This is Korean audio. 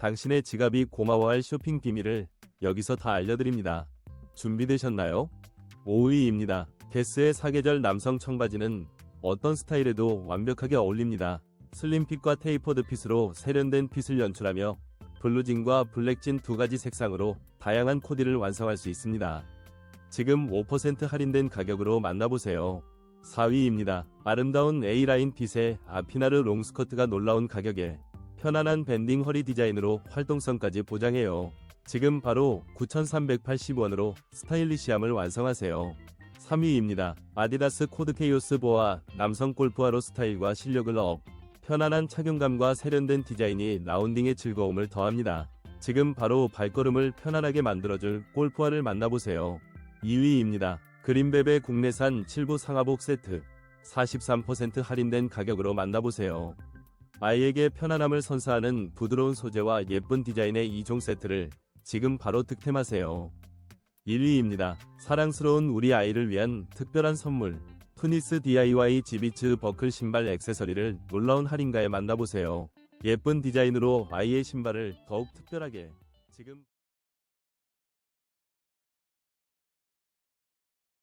당신의 지갑이 고마워할 쇼핑 비밀을 여기서 다 알려드립니다. 준비되셨나요? 5위입니다. 게스의 사계절 남성 청바지는 어떤 스타일에도 완벽하게 어울립니다. 슬림핏과 테이퍼드 핏으로 세련된 핏을 연출하며 블루진과 블랙진 두 가지 색상으로 다양한 코디를 완성할 수 있습니다. 지금 5% 할인된 가격으로 만나보세요. 4위입니다. 아름다운 A라인 핏의 아피나르 롱스커트가 놀라운 가격에 편안한 밴딩 허리 디자인으로 활동성까지 보장해요. 지금 바로 9,380원으로 스타일리시함을 완성하세요. 3위입니다. 아디다스 코드 케이오스 보아 남성 골프화로 스타일과 실력을 업. 편안한 착용감과 세련된 디자인이 라운딩의 즐거움을 더합니다. 지금 바로 발걸음을 편안하게 만들어줄 골프화를 만나보세요. 2위입니다. 그린벨의 국내산 7부 상하복 세트 43% 할인된 가격으로 만나보세요. 아이에게 편안함을 선사하는 부드러운 소재와 예쁜 디자인의 2종 세트를 지금 바로 득템하세요. 1위입니다. 사랑스러운 우리 아이를 위한 특별한 선물 투니스 DIY 지비츠 버클 신발 액세서리를 놀라운 할인가에 만나보세요. 예쁜 디자인으로 아이의 신발을 더욱 특별하게 지금